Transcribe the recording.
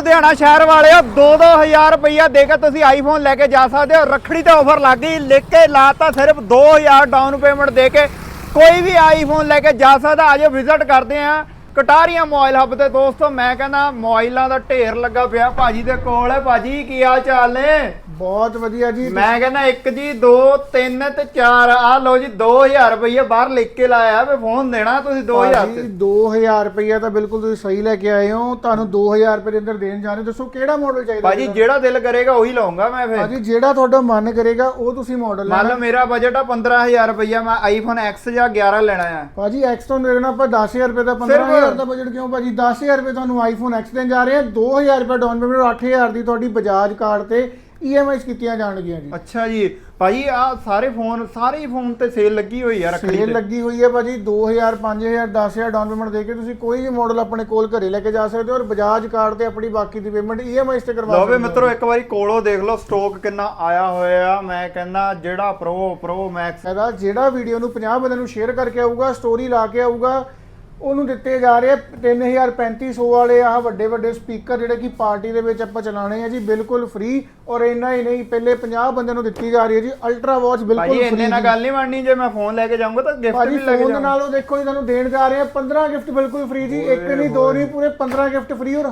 ਲੁਧਿਆਣਾ ਸ਼ਹਿਰ ਵਾਲਿਓ 2-2000 ਰੁਪਈਆ ਦੇ ਕੇ ਤੁਸੀਂ ਆਈਫੋਨ ਲੈ ਕੇ ਜਾ ਸਕਦੇ ਹੋ। ਰੱਖੜੀ ਤੇ ਆਫਰ ਲੱਗ ਗਈ, ਲਿਖ ਕੇ ਲਾਤਾ ਸਿਰਫ 2000 ਡਾਊਨ ਪੇਮੈਂਟ ਦੇ ਕੇ। ਕੋਈ ਵੀ ਆਈਫੋਨ ਲੈ ਕੇ ਜਾ ਸਕਦਾ ਆਜੋ ਵਿਜ਼ਿਟ ਕਰਦੇ ਆ ਕਟਾਰੀਆਂ ਮੋਬਾਈਲ ਹੱਬ ਤੇ ਦੋਸਤੋ ਮੈਂ ਕਹਿੰਦਾ ਮੋਬਾਈਲਾਂ ਦਾ ਢੇਰ ਲੱਗਾ ਪਿਆ। ਭਾਜੀ ਦੇ ਕੋਲ ਹੈ। ਭਾਜੀ ਕੀ ਹਾਲ ਚਾਲ ਨੇ? ਬਹੁਤ ਵਧੀਆ ਜੀ। ਮੈਂ ਕਹਿੰਦਾ 1 ਜੀ 2 3 ਤੇ 4 ਆ ਲਓ ਜੀ 2000 ਰੁਪਈਆ ਬਾਹਰ ਲਿਖ ਕੇ ਲਾਇਆ ਵੇ ਫੋਨ ਦੇਣਾ ਤੁਸੀਂ 2000 ਭਾਜੀ, ਤੇ। 2000 ਰੁਪਈਆ ਤਾਂ ਬਿਲਕੁਲ ਤੁਸੀਂ ਸਹੀ ਲੈ ਕੇ ਆਏ ਹੋ। ਤੁਹਾਨੂੰ 2000 ਰੁਪਏ ਦੇ ਅੰਦਰ ਦੇਣ ਜਾ ਰਹੇ। ਦੱਸੋ ਕਿਹੜਾ ਮਾਡਲ ਚਾਹੀਦਾ ਭਾਜੀ? ਜਿਹੜਾ ਦਿਲ ਕਰੇਗਾ ਉਹੀ ਲਵਾਂਗਾ ਮੈਂ ਫਿਰ। ਭਾਜੀ ਜਿਹੜਾ ਤੁਹਾਡਾ ਮਨ ਕਰੇਗਾ ਉਹ ਤੁਸੀਂ ਮਾਡਲ ਮੰਨ ਲੈਣਾ ਲਓ ਮੇਰਾ ਬਜਟ ਆ 15000 ਰੁਪਈਆ ਮੈਂ ਆਈਫੋਨ X ਜਾਂ 11 ਲੈਣਾ ਆ। ਭਾਜੀ X ਤੋਂ ਦੇਣਾ ਆਪਾਂ 10000 ਰੁਪਏ ਦਾ 15000 ਦਾ ਬਜਟ ਕਿਉਂ ਭਾਜੀ? 10000 ਰੁਪਏ ਤੁਹਾਨੂੰ ਆਈਫੋਨ X ਦੇਣ ਜਾ ਰਹੇ ਹਾਂ। 2000 ਰੁਪਏ ਡਾਊਨ ਪੇਮੈਂਟ 8000 ਦੀ ਤੁਹਾਡੀ ਬਜਾਜ ਕਾਰਡ ਤੇ EMIs ਕੀਤੀਆਂ ਜਾਣਗੀਆਂ ਜੀ। ਅੱਛਾ ਜੀ। ਭਾਜੀ ਆ ਸਾਰੇ ਫੋਨ ਸਾਰੇ ਹੀ ਫੋਨ ਤੇ ਸੇਲ ਲੱਗੀ ਹੋਈ ਆ ਰੱਖੜੀ ਸੇਲ ਲੱਗੀ ਹੋਈ ਹੈ ਭਾਜੀ। 2000 5000 10000 ਡਾਊਨ ਪੇਮੈਂਟ ਦੇ ਕੇ ਤੁਸੀਂ ਕੋਈ ਵੀ ਮਾਡਲ ਆਪਣੇ ਕੋਲ ਘਰੇ ਲੈ ਕੇ ਜਾ ਸਕਦੇ ਹੋ ਔਰ ਬਜਾਜ ਕਾਰਡ ਤੇ ਆਪਣੀ ਬਾਕੀ ਦੀ ਪੇਮੈਂਟ EMIs ਤੇ ਕਰਵਾ ਲਓ ਵੇ ਮਿੱਤਰੋ ਇੱਕ ਵਾਰੀ ਕੋਲੋਂ ਦੇਖ ਲਓ ਸਟਾਕ ਕਿੰਨਾ ਆਇਆ ਹੋਇਆ। ਮੈਂ ਕਹਿੰਦਾ ਜਿਹੜਾ ਪ੍ਰੋ ਪ੍ਰੋ ਮੈਕਸ ਇਹਦਾ ਜਿਹੜਾ ਵੀਡੀਓ ਨੂੰ 50 ਬੰਦੇ ਨੂੰ ਸ਼ੇਅਰ ਕਰਕੇ ਆਊਗਾ ਸਟੋਰੀ ਲਾ ਕੇ ਆਊਗਾ ਉਹਨੂੰ ਦਿੱਤੇ ਜਾ ਰਹੇ ਆ 3000 3500 ਵਾਲੇ ਆ ਵੱਡੇ ਵੱਡੇ ਸਪੀਕਰ ਜਿਹੜੇ ਕਿ ਪਾਰਟੀ ਦੇ ਵਿੱਚ ਆਪਾਂ ਚਲਾਣੇ ਆ ਜੀ ਬਿਲਕੁਲ ਫ੍ਰੀ ਔਰ ਇੰਨਾ ਹੀ ਨਹੀਂ ਪਹਿਲੇ 50 ਬੰਦਿਆਂ ਨੂੰ ਦਿੱਤੀ ਜਾ ਰਹੀ ਹੈ ਜੀ ਅਲਟਰਾ ਵਾਚ ਬਿਲਕੁਲ ਇੰਨੇ ਫ੍ਰੀ ਨਾਲ ਗੱਲ ਨਹੀਂ ਬਣਨੀ ਜੇ ਮੈਂ ਫੋਨ ਲੈ ਕੇ ਜਾਊਂਗਾ ਤਾਂ ਗਿਫਟ ਵੀ ਲੈ ਕੇ ਫੋਨ ਨਾਲ ਉਹ ਦੇਖੋ ਜੀ ਤੁਹਾਨੂੰ ਦੇਣ ਜਾ ਰਹੇ ਆ 15 ਗਿਫਟ ਬਿਲਕੁਲ ਫ੍ਰੀ ਜੀ ਇੱਕ ਨਹੀਂ ਦੋ ਨਹੀਂ ਪੂਰੇ 15 ਗਿਫਟ ਫ੍ਰੀ ਔਰ